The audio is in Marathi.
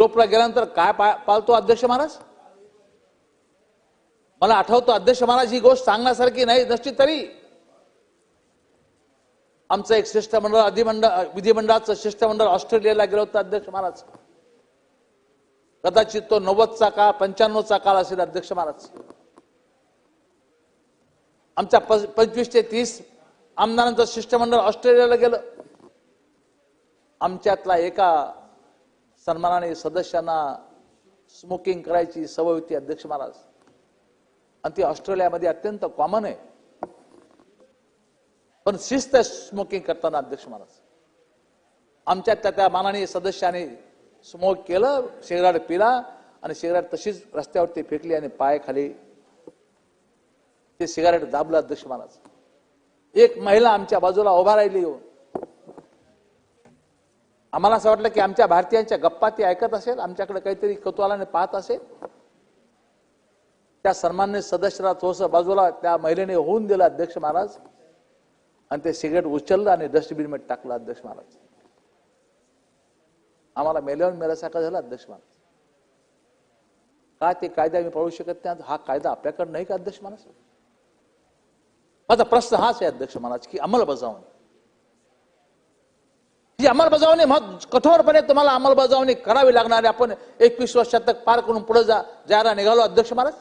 टोपला गेल्यानंतर काय पा- पाळतो अध्यक्ष महाराज? मला आठवतो अध्यक्ष महाराज ही गोष्ट सांगण्यासारखी नाही नसती तरी. आमचं एक शिष्टमंडळ अधिमंडळ विधिमंडळाचं शिष्टमंडळ ऑस्ट्रेलियाला गेलं होतं अध्यक्ष महाराज. कदाचित तो नव्वदचा काळ पंच्याण्णवचा काळ असेल अध्यक्ष महाराज. आमच्या प- पंचवीस ते तीस आमदारांचं शिष्टमंडळ ऑस्ट्रेलियाला गेलं. आमच्यातला एका सन्मानाने सदस्यांना स्मोकिंग करायची सवय होती अध्यक्ष महाराज. आणि ती ऑस्ट्रेलियामध्ये अत्यंत कॉमन आहे. पण शिस्त स्मोकिंग करताना अध्यक्ष महाराज. आमच्या त्या त्या मानाने सदस्याने स्मोक केलं शेगराड पिला आणि सिगारेट तशीच रस्त्यावरती फेकली आणि पाय खाली ते सिगारेट दाबलं अध्यक्ष महाराज. एक महिला आमच्या बाजूला उभा राहिली येऊन आम्हाला असं वाटलं की आमच्या भारतीयांच्या गप्पा ती ऐकत असेल आमच्याकडे काहीतरी कौतुहालाने पाहत असेल. त्या सन्मान्य सदस्याला थोडस बाजूला त्या महिलेने होऊन दिलं अध्यक्ष महाराज. आणि ते सिगरेट उचललं आणि डस्टबिनमध्ये टाकलं अध्यक्ष महाराज. आम्हाला मेल्यावर मेल्यासारखं झालं अध्यक्ष महाराज. का ते कायदा आम्ही पाळू शकत नाही? हा कायदा आपल्याकडे नाही का अध्यक्ष महाराज? माझा प्रश्न हाच आहे अध्यक्ष महाराज की अंमलबजावणी. अंमलबजावणी मग कठोरपणे तुम्हाला अंमलबजावणी करावी लागणार आहे. आपण एकवीस वर्षात पार करून पुढे जा जायला निघालो अध्यक्ष महाराज?